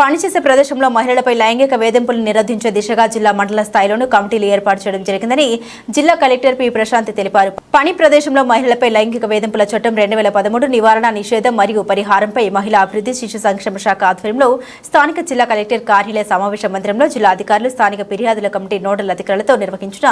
పనిచేసే ప్రదేశంలో మహిళలపై లైంగిక వేధింపులు నిరోధించే దిశగా జిల్లా మండల స్థాయిలోనూ కమిటీలు ఏర్పాటు చేయడం జరిగిందని జిల్లా కలెక్టర్ పి. ప్రశాంతి తెలిపారు. పని ప్రదేశంలో మహిళలపై లైంగిక వేధింపుల చట్టం రెండు వేల పదమూడు నివారణ నిషేధం మరియు పరిహారంపై మహిళా అభివృద్ధి శిశు సంక్షేమ శాఖ ఆధ్వర్యంలో స్థానిక జిల్లా కలెక్టర్ కార్యాలయ సమావేశ మందిరంలో జిల్లా అధికారులు స్థానిక ఫిర్యాదుల కమిటీ నోడల్ అధికారులతో నిర్వహించిన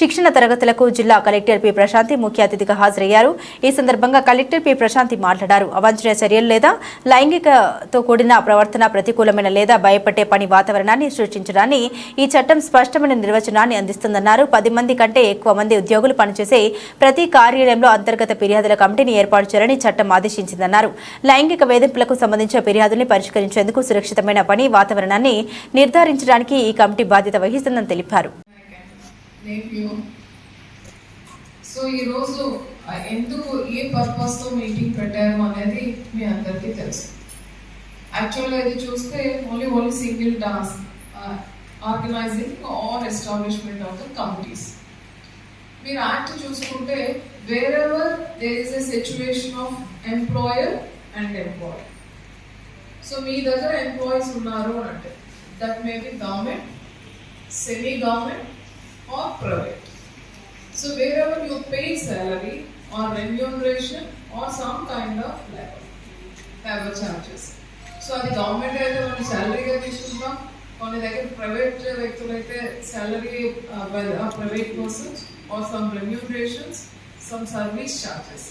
శిక్షణ తరగతులకు జిల్లా కలెక్టర్ పి. ప్రశాంతి ముఖ్య అతిథిగా హాజరయ్యారు. ఈ సందర్భంగా కలెక్టర్ పి. ప్రశాంతి మాట్లాడారు. అవాంఛనీయ చర్యలు లేదా లైంగికతో కూడిన ప్రవర్తన ప్రతికూల ప్రతికూలమైన లేదా భయపెట్టే పని వాతావరణాన్ని సృష్టించడాన్ని ఈ చట్టం స్పష్టమైన నిర్వచనాన్ని అందిస్తుందన్నారు. పది మంది కంటే ఎక్కువ మంది ఉద్యోగులు పనిచేసే ప్రతి కార్యాలయంలో అంతర్గత ఫిర్యాదుల కమిటీని ఏర్పాటు చేయాలని చట్టం ఆదేశించిందన్నారు. లైంగిక వేధింపులకు సంబంధించిన ఫిర్యాదుల్ని పరిష్కరించేందుకు సురక్షితమైన పని వాతావరణాన్ని నిర్ధారించడానికి ఈ కమిటీ బాధ్యత వహిస్తుందని తెలిపారు. సో ఈరోజు ఎందుకు ఏ పర్పస్తో మీటింగ్ పెట్టారు అనేది మీ అందరికీ తెలుసు. యాక్చువల్గా ఇది చూస్తే only only single task organizing or establishment of the committees మీరు యాక్ట్ చూసుకుంటే wherever there is a situation of employer and employer so మీ దగ్గర ఎంప్లాయీస్ ఉన్నారు అని అంటే that may be government semi government or private so wherever you pay salary or remuneration or some kind of labour labour charges so అది government అయితే మనం శాలరీగా తీసుకుంటాం కొన్ని దగ్గర ప్రైవేట్ వ్యక్తులు అయితే salary private persons or some remunerations some service charges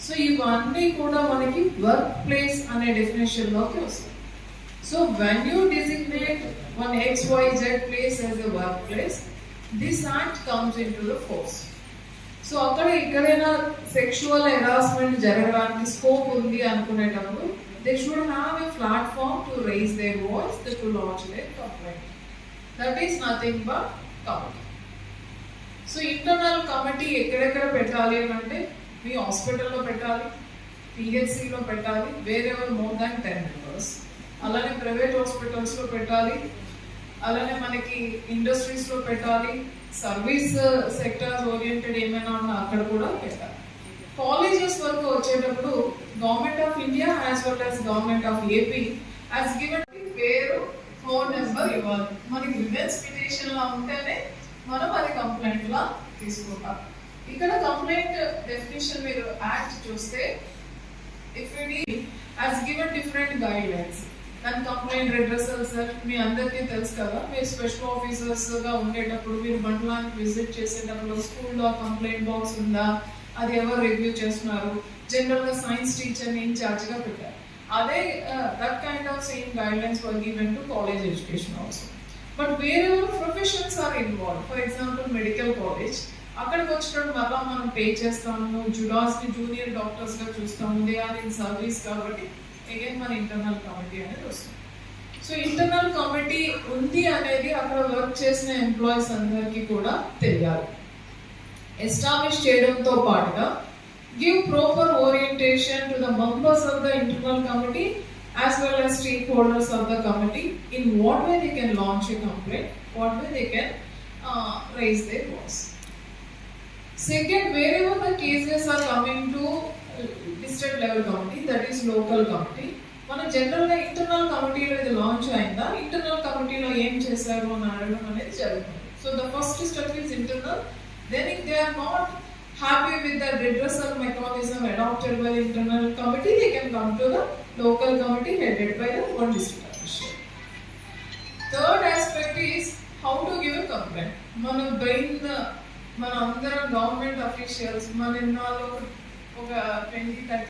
so ఇవన్నీ కూడా మనకి వర్క్ ప్లేస్ అనే డెఫినేషన్లోకి వస్తాయి. One X Y Z place as a work place this act comes into the force so అక్కడ ఎక్కడైనా సెక్షువల్ హెరాస్మెంట్ జరగడానికి స్కోప్ ఉంది అనుకునేటప్పుడు they should have a platform to raise their voice to launch their complaint. That is nothing but committee. So internal committee ఎక్కడెక్కడ పెట్టాలి అని అంటే మీ హాస్పిటల్లో పెట్టాలి పిహెచ్సిలో పెట్టాలి wherever more than ten members అలానే ప్రైవేట్ హాస్పిటల్స్లో పెట్టాలి అలానే మనకి ఇండస్ట్రీస్లో పెట్టాలి సర్వీస్ సెక్టర్స్ ఓరియంటెడ్ ఏమైనా ఉన్నా అక్కడ కూడా పెట్టాలి కాలేజెస్ వరకు వచ్చేటప్పుడు government of India as well as government of AP as given పేరు ఫోన్ నెంబర్ ఇవ్వాలి. మనకి రివెన్స్ పిటిషన్ లా ఉంటేనే మనం అది కంప్లైంట్ లా తీసుకుంటాం. ఇక్కడ కంప్లైంట్ డెఫినేషన్ మీరు యాక్ట్ చూస్తే if it as given different guideline దాని కంప్లైంట్ రెడ్రెసల్ సార్ మీ అందరికీ తెలుసు కదా మీరు స్పెషల్ ఆఫీసర్స్గా ఉండేటప్పుడు మీరు మండలానికి విజిట్ చేసేటప్పుడు స్కూల్లో కంప్లైంట్ బాక్స్ ఉందా? అది ఎవరు రివ్యూ చేస్తున్నారు. జనరల్గా సైన్స్ టీచర్ ఇన్ఛార్జ్గా పెట్టారు. అదే that kind of same guideline were given to college education also but వేరే professions or involve for example medical college అక్కడికి వచ్చినప్పుడు మళ్ళా మనం పే చేస్తాము జుడాస్ని జూనియర్ డాక్టర్స్గా చూస్తాము దే ఆర్ ఇన్ సర్వీస్ కాబట్టి అగైన్ మన ఇంటర్నల్ కమిటీ అనేది వస్తుంది. సో ఇంటర్నల్ కమిటీ ఉంది అనేది అక్కడ వర్క్ చేసిన ఎంప్లాయీస్ అందరికీ కూడా తెలియాలి. ఎస్టాబ్లిష్ చేయడంతో పాటుగా give proper orientation to the members of the internal committee as well as stakeholders of the committee in what way they can launch a complaint what way they can raise they voice second wherever the cases are coming to district level committee that is local committee మన జనరల్గా internal కమిటీలో ఇది launch అయిందా? Internal కమిటీలో ఏం చేశారు అని అడగడం అనేది జరుగుతుంది. So the first step is internal Then if they are not happy with the redressal mechanism adopted by the internal committee, they can come to the local committee headed by the one district official. Third aspect is how to give a complaint. మన brain మన అందరం government officials మన ఇన్నాళ్ళు ఒక twenty thirty